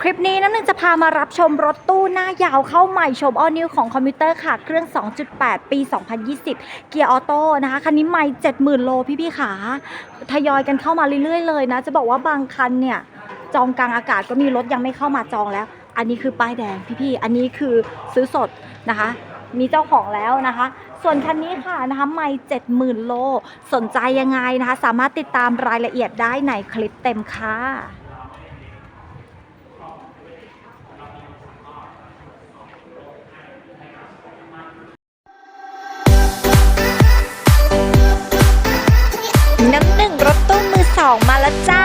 คลิปนี้น้ำหนึ่งจะพามารับชมรถตู้หน้ายาวเข้าใหม่ชมออนิวของคอมพิวเตอร์ค่ะ เครื่อง 2.8 ปี 2020 เกียร์ออโต้นะคะ คันนี้ไม่ 70,000 โลพี่ๆขาทยอยกันเข้ามาเรื่อยๆเลยนะ จะบอกว่าบางคันเนี่ย จองกลางอากาศก็มีรถยังไม่เข้ามาจองแล้ว อันนี้คือป้ายแดงพี่ๆ อันนี้คือซื้อสดนะคะ มีเจ้าของแล้วนะคะส่วนคันนี้ค่ะนะคะไม่70,000 โล สนใจยังไงนะคะ สามารถติดตามรายละเอียดได้ในคลิปเต็มค่ะ 2 มาแล้วจ้า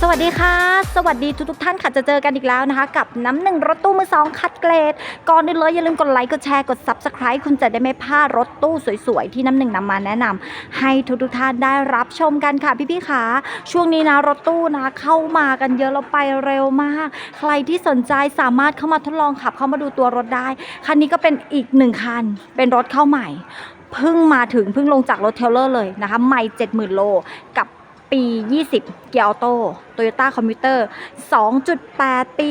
สวัสดีค่ะ สวัสดีทุกทุกท่านค่ะ จะเจอกันอีกแล้วนะคะ กับน้ำหนึ่งรถตู้มือสองคัดเกรด ก่อนอื่นเลยอย่าลืมกดไลค์ กดแชร์ กด Subscribe คุณจะได้ไม่พลาดรถตู้สวยๆ ที่น้ำหนึ่งนำมาแนะนำให้ทุกทุกท่านได้รับชมกันค่ะพี่ๆค่ะ ช่วงนี้นะรถตู้นะเข้ามากันเยอะเราไปเร็วมาก ใครที่สนใจสามารถเข้ามาทดลองขับเข้ามาดูตัวรถได้ คันนี้ก็เป็นอีกหนึ่งคัน เป็นรถเข้าใหม่ เพิ่งมาถึงเพิ่งลงจากรถเทลเลอร์เลยนะคะไม่เจ็ดหมื่นโลกับ ปี 20 เกียร์ออโต้โตโยต้าคอมพิวเตอร์2.8 ปี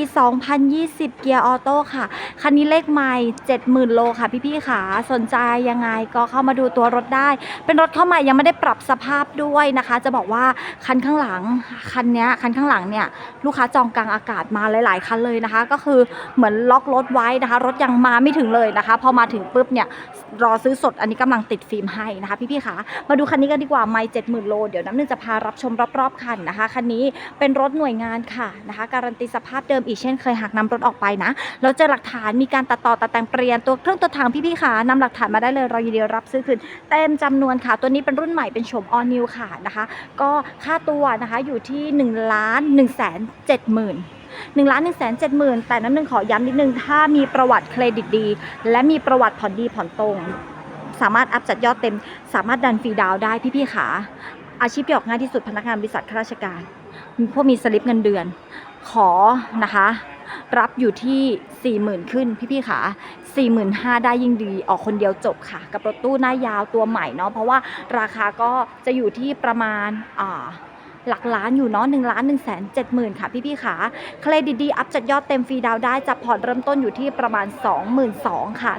2020 เกียร์ออโต้ค่ะ คันนี้เลขไม่70,000 โลค่ะพี่ๆค่ะสนใจยังไงก็เข้ามาดูตัวรถได้ เป็นรถเข้าใหม่ยังไม่ได้ปรับสภาพด้วยนะคะ จะบอกว่าคันข้างหลัง คันเนี้ยคันข้างหลังเนี่ย ลูกค้าจองกลางอากาศมาหลาย ๆ คันเลยนะคะ ก็คือเหมือนล็อกรถไว้นะคะ รถยังมาไม่ถึงเลยนะคะ พอมาถึงปุ๊บเนี่ยรอซื้อสดอันนี้กำลังติดฟิล์มให้นะคะพี่ๆคะมาดูคันนี้กันดีกว่าไม่เจ็ดหมื่นโลเดี๋ยวน้ำหนึ่งจะพารับชมรอบๆคันนะคะคันนี้เป็นรถหน่วยงานค่ะนะคะการันตีสภาพเดิมอีกเช่นเคยหากนำรถออกไปนะแล้วเจอหลักฐานมีการตัดต่อตัดแต่งเปลี่ยนตัวเครื่องตัวถังพี่ๆคะนำหลักฐานมาได้เลยเรายินดีรับซื้อคืนเต็มจำนวนค่ะ ตัวนี้เป็นรุ่นใหม่เป็นโฉม all new ค่ะนะคะก็ค่าตัวนะคะอยู่ที่1ล้าน1แสน7หมื่นหนึ่งล้านหนึ่งแสนเจ็ดหมื่นแต่น้ำหนึ่งขอย้ำนิดนึง ถ้ามีประวัติเครดิตดี และมีประวัติผ่อนดีผ่อนตรง สามารถอัพจัดยอดเต็ม สามารถดันฟรีดาวได้พี่ๆขา อาชีพที่ออกง่ายที่สุดพนักงานบริษัทข้าราชการ พวกมีสลิปเงินเดือน ขอนะคะ รับอยู่ที่ 4 0,000 ขึ้น พี่ๆขา45,000ได้ยิ่งดีออกคนเดียวจบค่ะ กับรถตู้หน้ายาวตัวใหม่เนาะเพราะว่าราคาก็จะอยู่ที่ประมาณอ่าหลักล้านอยู่เนาะหนึ่งล้านหนึ่งแสนเจ็ดหมื่นค่ะพี่ๆค่ะเครดิตดีอัพจัดยอดเต็มฟรีดาวได้จะผ่อนเริ่มต้นอยู่ที่ประมาณ 22,000ค่ะ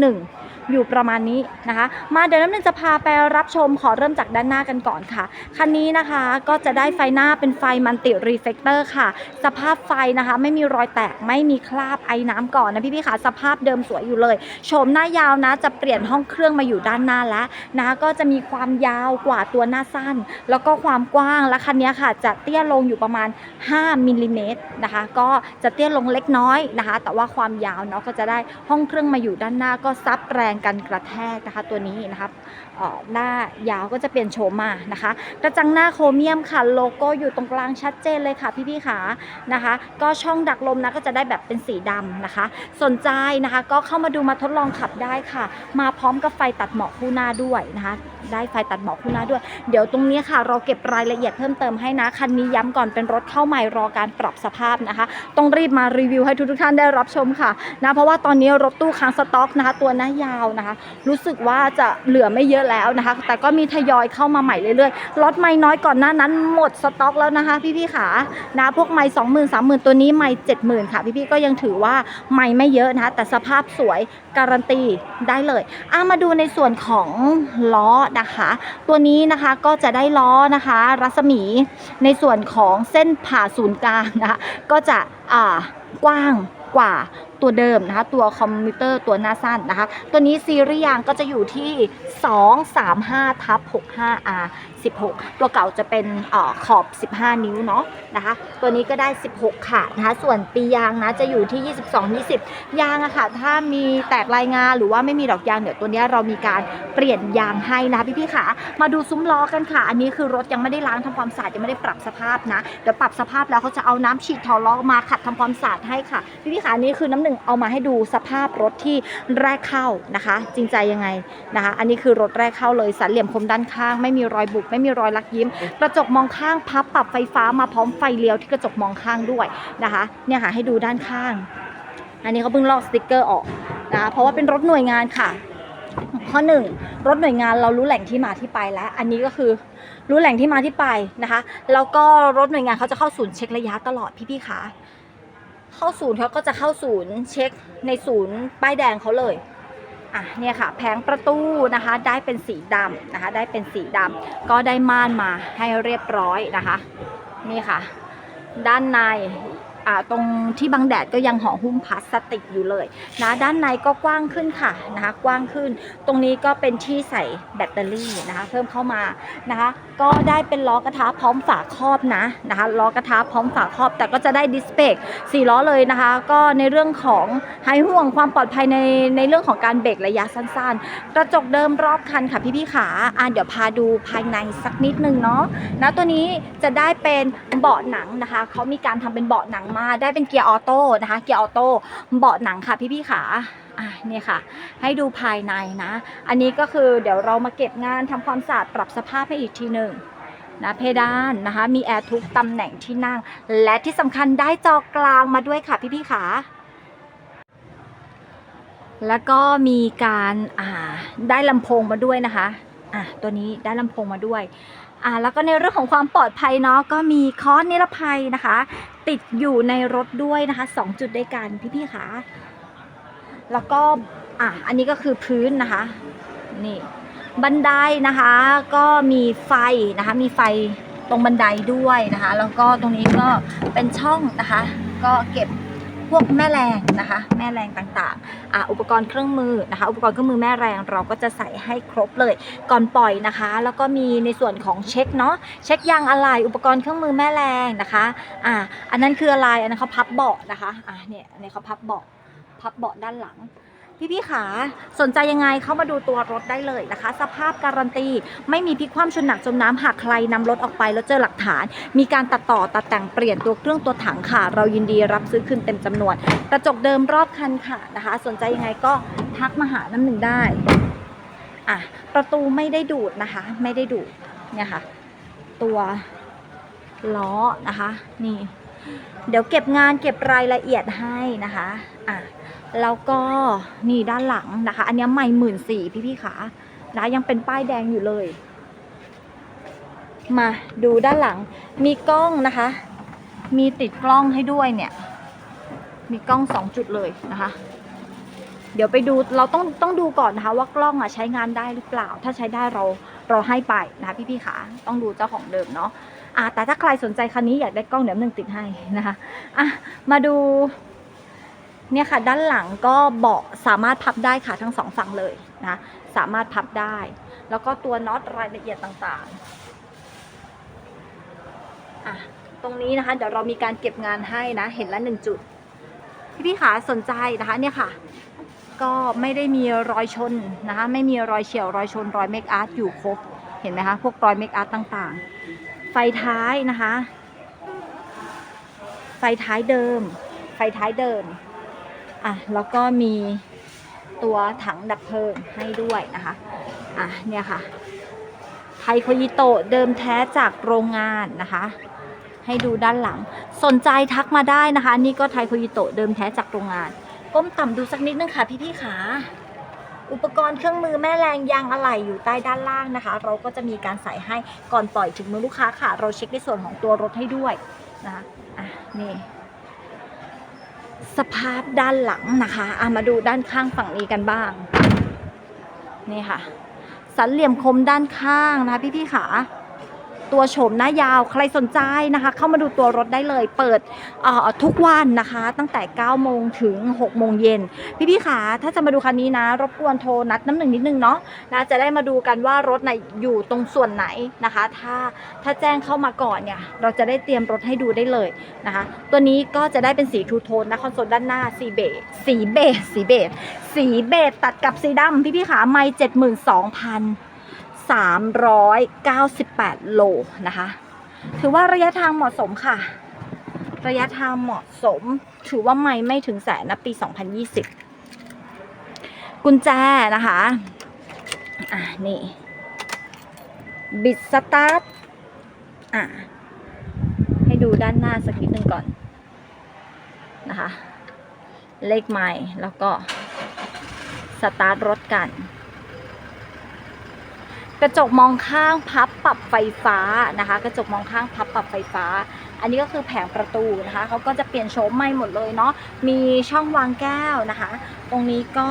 21,000 อยู่ประมาณนี้นะคะ มาเดี๋ยวน้ำหนึ่งจะพาไปรับชมขอเริ่มจากด้านหน้ากันก่อนค่ะ คันนี้นะคะก็จะได้ไฟหน้าเป็นไฟมันติรีเฟกเตอร์ค่ะ สภาพไฟนะคะ ไม่มีรอยแตกไม่มีคราบไอ้น้ำก่อนนะพี่ๆค่ะสภาพเดิมสวยอยู่เลยโฉมหน้ายาวนะ จะเปลี่ยนห้องเครื่องมาอยู่ด้านหน้าแล้วนะก็จะมีความยาวกว่าตัวหน้าสั้น แล้วก็ความกว้างและคันนี้ค่ะ จะเตี้ยลงอยู่ประมาณ 5มิลลิเมตรนะคะ ก็จะเตี้ยลงเล็กน้อยนะคะ แต่ว่าความยาวเนาะก็จะได้ห้องเครื่องมาอยู่ด้านหน้าก็ซับแรงกันกระแทกนะคะตัวนี้นะคะเอ่อหน้ายาวก็จะเปลี่ยนโฉมมานะคะ กระจังหน้าโครเมียมค่ะโลโก้อยู่ตรงกลางชัดเจนเลยค่ะพี่ๆค่ะนะคะ ก็ช่องดักลมนะก็จะได้แบบเป็นสีดำนะคะ สนใจนะคะก็เข้ามาดูมาทดลองขับได้ค่ะ มาพร้อมกับไฟตัดหมอกคู่หน้าด้วยนะคะ ได้ไฟตัดหมอกคู่หน้าด้วย เดี๋ยวตรงนี้ค่ะ เราเก็บรายละเอียดเพิ่มเติมให้นะคันนี้ย้ำก่อนเป็นรถเข้าใหม่รอการปรับสภาพนะคะ ต้องรีบมารีวิวให้ทุกท่านได้รับชมค่ะนะเพราะว่าตอนนี้รถตู้ค้างสต็อกนะคะ ตัวหน้ายาวนะคะ รู้สึกว่าจะเหลือไม่เยอะแล้วนะคะ แต่ก็มีทยอยเข้ามาใหม่เรื่อยๆรถไม่น้อยก่อนหน้านั้นหมดสต็อกแล้วนะคะ พี่ๆขานะพวกไม่สองหมื่นสามหมื่นตัวนี้ไม่เจ็ดหมื่นค่ะ พี่ๆก็ยังถือว่าไม่ไม่เยอะนะคะ แต่สภาพสวยการันตีได้เลยอะมาดูในส่วนของล้อนะคะ ตัวนี้นะคะก็จะได้ล้อนะคะ รัศมีในส่วนของเส้นผ่าศูนย์กลางนะคะก็จะอ่ากว้างกว่าตัวเดิมนะคะ ตัวคอมพิวเตอร์ตัวหน้าสั้นนะคะ ตัวนี้ซีรีส์ยางก็จะอยู่ที่ 235ทับ 65R 16 ตัวเก่าจะเป็นออขอบ 15 นิ้วเนาะนะคะ ตัวนี้ก็ได้ 16 ค่ะนะคะ ส่วนปียางนะจะอยู่ที่ 22 20 ยางอะค่ะ ถ้ามีแตกลายงานหรือว่าไม่มีดอกยางเดี๋ยวตัวนี้เรามีการเปลี่ยนยางให้นะคะพี่ๆค่ะมาดูซุ้มล้อกันค่ะ อันนี้คือรถยังไม่ได้ล้างทำความสะอาดยังไม่ได้ปรับสภาพนะเดี๋ยวปรับสภาพแล้วเขาจะเอาน้ำฉีดถอดล้อมาขัดทำความสะอาดให้ค่ะพี่ๆค่ะอันนี้คือน้ำหนึ่งเอามาให้ดูสภาพรถที่แรกเข้านะคะ จริงใจยังไงนะคะ อันนี้คือรถแรกเข้าเลยสันเหลี่ยมคมด้านข้าง ไม่มีรอยบุบไม่มีรอยลักยิ้ม กระจกมองข้างพับปรับไฟฟ้ามาพร้อมไฟเลี้ยวที่กระจกมองข้างด้วยนะคะเนี่ยค่ะให้ดูด้านข้าง อันนี้เขาเพิ่งลอกสติกเกอร์ออกนะคะเพราะว่าเป็นรถหน่วยงานค่ะข้อหนึ่งรถหน่วยงานเรารู้แหล่งที่มาที่ไปแล้ว อันนี้ก็คือรู้แหล่งที่มาที่ไปนะคะ แล้วก็รถหน่วยงานเขาจะเข้าศูนย์เช็คระยะตลอดพี่ๆคะ เข้าศูนย์เขาก็จะเข้าศูนย์เช็คในศูนย์ป้ายแดงเขาเลย อะเนี่ยค่ะ แผงประตูนะคะ ได้เป็นสีดำนะคะ ได้เป็นสีดำก็ได้ม่านมาให้เรียบร้อยนะคะ นี่ค่ะ ด้านใน ตรงที่บังแดดก็ยังห่อหุ้มพลาสติกอยู่เลยนะด้านในก็กว้างขึ้นค่ะนะคะกว้างขึ้น ตรงนี้ก็เป็นที่ใส่แบตเตอรี่นะคะเพิ่มเข้ามานะคะก็ได้เป็นล้อกระทะพร้อมฝาครอบนะนะคะล้อกระทะพร้อมฝาครอบ แต่ก็จะได้ดิสเบรกสี่ล้อเลยนะคะ ก็ในเรื่องของหายห่วงความปลอดภัยในในเรื่องของการเบรกระยะสั้นๆ กระจกเดิมรอบคันค่ะพี่ๆขาอะเดี๋ยวพาดูภายในสักนิดนึงเนาะนะตัวนี้จะได้เป็นเบาะหนังนะคะเขามีการทำเป็นเบาะหนังมาได้เป็นเกียร์ออโต้นะคะเกียร์ออโต้เบาะหนังค่ะพี่ๆขาอะนี่ค่ะ ให้ดูภายในนะ อันนี้ก็คือเดี๋ยวเรามาเก็บงานทำความสะอาดปรับสภาพให้อีกทีหนึ่งนะเพดานนะคะมีแอร์ทุกตำแหน่งที่นั่ง และที่สำคัญได้จอกลางมาด้วยค่ะพี่ๆขาแล้วก็มีการอ่าได้ลำโพงมาด้วยนะคะอะตัวนี้ได้ลำโพงมาด้วย อ่าแล้วก็ในเรื่องของความปลอดภัยเนาะก็มีคอร์สนิรภัยนะคะ ติดอยู่ในรถด้วยนะคะสองจุดด้วยกันพี่ๆขาแล้วก็อะอันนี้ก็คือพื้นนะคะนี่บันไดนะคะก็มีไฟนะคะมีไฟตรงบันไดด้วยนะคะ แล้วก็ตรงนี้ก็เป็นช่องนะคะ ก็เก็บ พวกแม่แรงนะคะ แม่แรงต่างๆอะอุปกรณ์เครื่องมือนะคะ อุปกรณ์เครื่องมือแม่แรงเราก็จะใส่ให้ครบเลย ก่อนปล่อยนะคะ แล้วก็มีในส่วนของเช็คเนาะเช็คยางอะไหล่อุปกรณ์เครื่องมือแม่แรงนะคะอะอันนั้นคืออะไรอันนั้นเขาพับเบาะนะคะอะเนี่ยอันนี้เขาพับเบาะพับเบาะด้านหลัง พี่ๆขาสนใจยังไงเข้ามาดูตัวรถได้เลยนะคะ สภาพการันตี ไม่มีพลิกคว่ำชนหนักจมน้ำหากใครนำรถออกไปแล้วเจอหลักฐาน มีการตัดต่อตัดแต่งเปลี่ยนตัวเครื่องตัวถังค่ะ เรายินดีรับซื้อคืนเต็มจำนวนกระจกเดิมรอบคันค่ะนะคะ สนใจยังไงก็ทักมาหาน้ำหนึ่งได้อะประตูไม่ได้ดูดนะคะ ไม่ได้ดูดเนี่ยค่ะ ตัวล้อนะคะ นี่ เดี๋ยวเก็บงานเก็บรายละเอียดให้นะคะอะ แล้วก็นี่ด้านหลังนะคะ อันนี้ยใหม่หมื่นสี่พี่พี่ขานะยังเป็นป้ายแดงอยู่เลย มาดูด้านหลัง มีกล้องนะคะ มีติดกล้องให้ด้วยเนี่ย มีกล้องสองจุดเลยนะคะ เดี๋ยวไปดูเราต้องต้องดูก่อนนะคะ ว่ากล้องอะใช้งานได้หรือเปล่า ถ้าใช้ได้เราเราให้ไปนะคะพี่พี่ขาต้องดูเจ้าของเดิมเนาะอะแต่ถ้าใครสนใจคันนี้อยากได้กล้องเดี๋ยวหนึ่งติดให้นะคะอะมาดู เนี่ยค่ะด้านหลังก็เบาะสามารถพับได้ค่ะทั้งสองฝั่งเลยนะสามารถพับได้ แล้วก็ตัวน็อตรายละเอียดต่างๆอะตรงนี้นะคะเดี๋ยวเรามีการเก็บงานให้นะ เห็นละหนึ่งจุดพี่พี่ขาสนใจนะคะเนี่ยค่ะ ก็ไม่ได้มีรอยชนนะคะไม่มีรอยเฉียวรอยชนรอยเมคอาร์ตอยู่ครบเห็นไหมคะพวกรอยเมคอาร์ตต่างๆ ไฟท้ายนะคะ ไฟท้ายเดิม ไฟท้ายเดิม อะแล้วก็มีตัวถังดับเพลิงให้ด้วยนะคะอะเนี่ยค่ะไทโคยิโตะเดิมแท้จากโรงงานนะคะ ให้ดูด้านหลัง สนใจทักมาได้นะคะ นี่ก็ไทโคยิโตะเดิมแท้จากโรงงาน ก้มต่ำดูสักนิดนึงค่ะพี่ๆขาอุปกรณ์เครื่องมือแม่แรงยางอะไหล่อยู่ใต้ด้านล่างนะคะ เราก็จะมีการใส่ให้ก่อนปล่อยถึงมือลูกค้าค่ะ เราเช็คในส่วนของตัวรถให้ด้วยนะคะอะนี่ สภาพด้านหลังนะคะอามาดูด้านข้างฝั่งนี้กันบ้าง นี่ค่ะ สันเหลี่ยมคมด้านข้างนะพี่พี่ๆขา ตัวโฉมหน้ายาวใครสนใจนะคะ เข้ามาดูตัวรถได้เลย เปิดทุกวันนะคะ ตั้งแต่ 9 โมงถึง 6 โมงเย็นพี่ๆขาถ้าจะมาดูคันนี้นะ รบกวนโทรนัดน้ำหนึ่งนิดนึงเนาะนะจะได้มาดูกันว่ารถไหนอยู่ตรงส่วนไหนนะคะ ถ้าถ้าแจ้งเข้ามาก่อนเนี่ย เราจะได้เตรียมรถให้ดูได้เลยนะคะ ตัวนี้ก็จะได้เป็นสีทูโทนนะคอนโซลด้านหน้าสีเบจสีเบจสีเบจสีเบจตัดกับสีดำพี่ๆขาไม่เจ็ดหมื่นสองพัน 398 โลนะคะ ถือว่าระยะทางเหมาะสมค่ะ ระยะทางเหมาะสม ถือว่าไม่ไม่ถึงแสนนะปี 2020 กุญแจนะคะ อะนี่ บิดสตาร์ท อะให้ดูด้านหน้าสักนิดหนึ่งก่อนนะคะ เลขไม้แล้วก็ สตาร์ทรถกัน กระจกมองข้างพับปรับไฟฟ้านะคะ กระจกมองข้างพับปรับไฟฟ้า อันนี้ก็คือแผงประตูนะคะเขาก็จะเปลี่ยนโฉมใหม่หมดเลยเนาะมีช่องวางแก้วนะคะ ตรงนี้ก็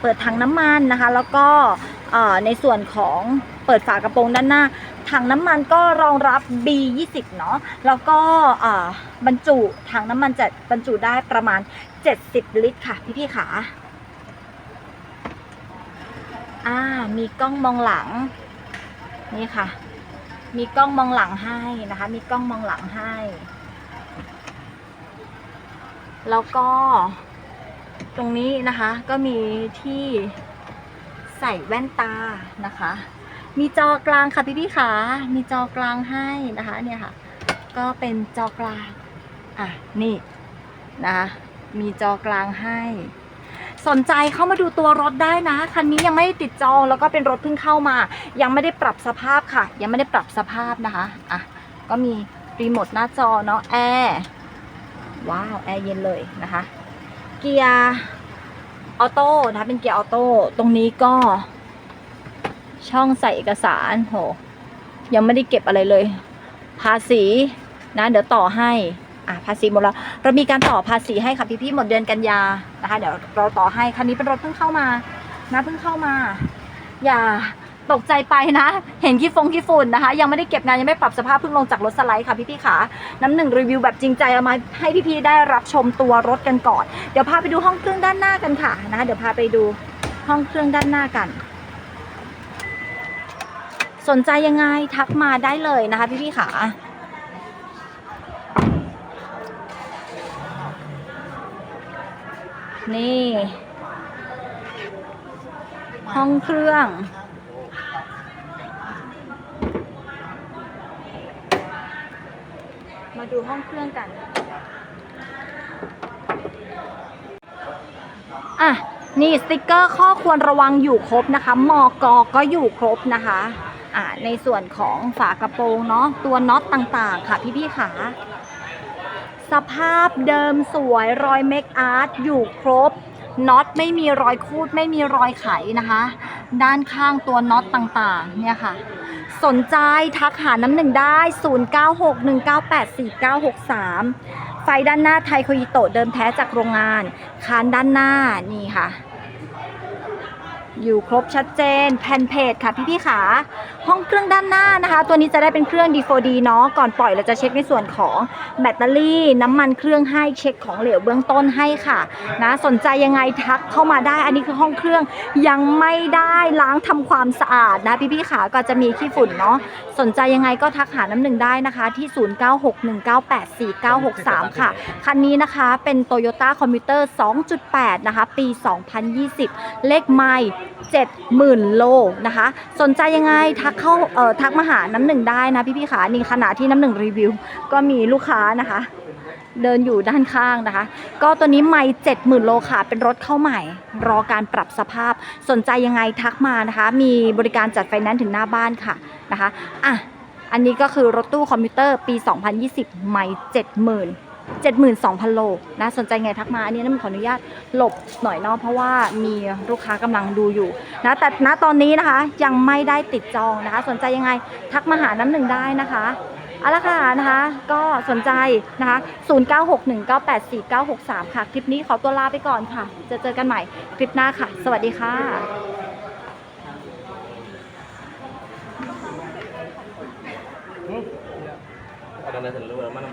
เปิดถังน้ำมันนะคะ แล้วก็ในส่วนของเปิดฝากระโปรงด้านหน้าถังน้ำมันก็รองรับ B20 เนาะ แล้วก็บรรจุถังน้ำมันจะบรรจุได้ประมาณ 70 ลิตรค่ะ พี่พี่ๆขา อ่า มีกล้องมองหลัง นี่ค่ะ มีกล้องมองหลังให้นะคะ มีกล้องมองหลังให้ แล้วก็ ตรงนี้นะคะ ก็มีที่ใส่แว่นตานะคะ มีจอกลางค่ะพี่พี่ขามีจอกลางให้นะคะ เนี่ยค่ะ ก็เป็นจอกลาง อะ นี่นะคะ มีจอกลางให้ สนใจเข้ามาดูตัวรถได้นะ คันนี้ยังไม่ติดจองแล้วก็เป็นรถเพิ่งเข้ามา ยังไม่ได้ปรับสภาพค่ะ ยังไม่ได้ปรับสภาพนะคะอะก็มีรีโมทหน้าจอเนาะแอร์ว้าวแอร์เย็นเลยนะคะ เกียร์ออโต้นะเป็นเกียร์ออโต้ตรงนี้ก็ช่องใส่เอกสารโหยังไม่ได้เก็บอะไรเลย ภาษีนะ เดี๋ยวต่อให้ อะภาษีหมดแล้วเรามีการต่อภาษีให้ค่ะพี่ๆหมดเดือนกันยานะคะ เดี๋ยวเราต่อให้คันนี้เป็นรถเพิ่งเข้ามานะเพิ่งเข้ามา อย่าตกใจไปนะ เห็นขี้ฟงขี้ฝุ่นนะคะ ยังไม่ได้เก็บงานยังไม่ปรับสภาพเพิ่งลงจากรถสไลด์ค่ะพี่ๆขาน้ำหนึ่งรีวิวแบบจริงใจเอามาให้พี่ๆได้รับชมตัวรถกันก่อน เดี๋ยวพาไปดูห้องเครื่องด้านหน้ากันค่ะนะคะเดี๋ยวพาไปดูห้องเครื่องด้านหน้ากัน สนใจยังไงทักมาได้เลยนะคะพี่ๆขา นี่ ห้องเครื่อง มาดูห้องเครื่องกัน อะ นี่สติกเกอร์ข้อควรระวังอยู่ครบนะคะ มอกอก็อยู่ครบนะคะ อะ ในส่วนของฝากระโปรงเนาะ ตัวน็อตต่างๆ ค่ะพี่ๆขา สภาพเดิมสวยรอยเมคอาร์ตอยู่ครบน็อตไม่มีรอยคูดไม่มีรอยไขนะคะ ด้านข้างตัวน็อตต่างๆเนี่ยค่ะ สนใจทักหาน้ำหนึ่งได้ 0961984963 ไฟด้านหน้าไทยโคยิโตะเดิมแท้จากโรงงาน คานด้านหน้านี่ค่ะ อยู่ครบชัดเจนแผ่นเพจค่ะพี่ๆขาห้องเครื่องด้านหน้านะคะ ตัวนี้จะได้เป็นเครื่อง D4D เนาะก่อนปล่อยเราจะเช็คในส่วนของแบตเตอรี่ น้ำมันเครื่องให้เช็คของเหลวเบื้องต้นให้ค่ะนะสนใจยังไงทักเข้ามาได้ อันนี้คือห้องเครื่องยังไม่ได้ล้างทำความสะอาดนะพี่ๆขาก็จะมีขี้ฝุ่นเนาะสนใจยังไงก็ทักหาน้ำหนึ่งได้นะคะที่ 0961984963 ค่ะ คันนี้นะคะเป็น Toyota Commuter 2.8 นะคะ ปี 2020 เลขไมล์70,000 โลนะคะ สนใจยังไงทักเข้าเอ่อทักมาหาน้ำหนึ่งได้นะพี่ๆขานี่ขณะที่น้ำหนึ่งรีวิว ก็มีลูกค้านะคะ เดินอยู่ด้านข้างนะคะ ก็ตัวนี้ไม่เจ็ดหมื่นโลค่ะ เป็นรถเข้าใหม่ รอการปรับสภาพ สนใจยังไงทักมานะคะ มีบริการจัดไฟแนนซ์ถึงหน้าบ้านค่ะนะคะอะอันนี้ก็คือรถตู้คอมพิวเตอร์ปี 2020 ไม่เจ็ดหมื่นเจ็ดหมื่นสองพันโลนะสนใจไงทักมาอันนี้น้ำขออนุญาตหลบหน่อยเนาะเพราะว่ามีลูกค้ากำลังดูอยู่นะแต่ณตอนนี้นะคะยังไม่ได้ติดจองนะคะ สนใจยังไงทักมาหาน้ำหนึ่งได้นะคะเอาละค่ะนะคะก็สนใจนะคะ 0961984963 ค่ะ คลิปนี้ขอตัวลาไปก่อนค่ะ จะเจอกันใหม่คลิปหน้าค่ะ สวัสดีค่ะ Ada nasi dulu, mana?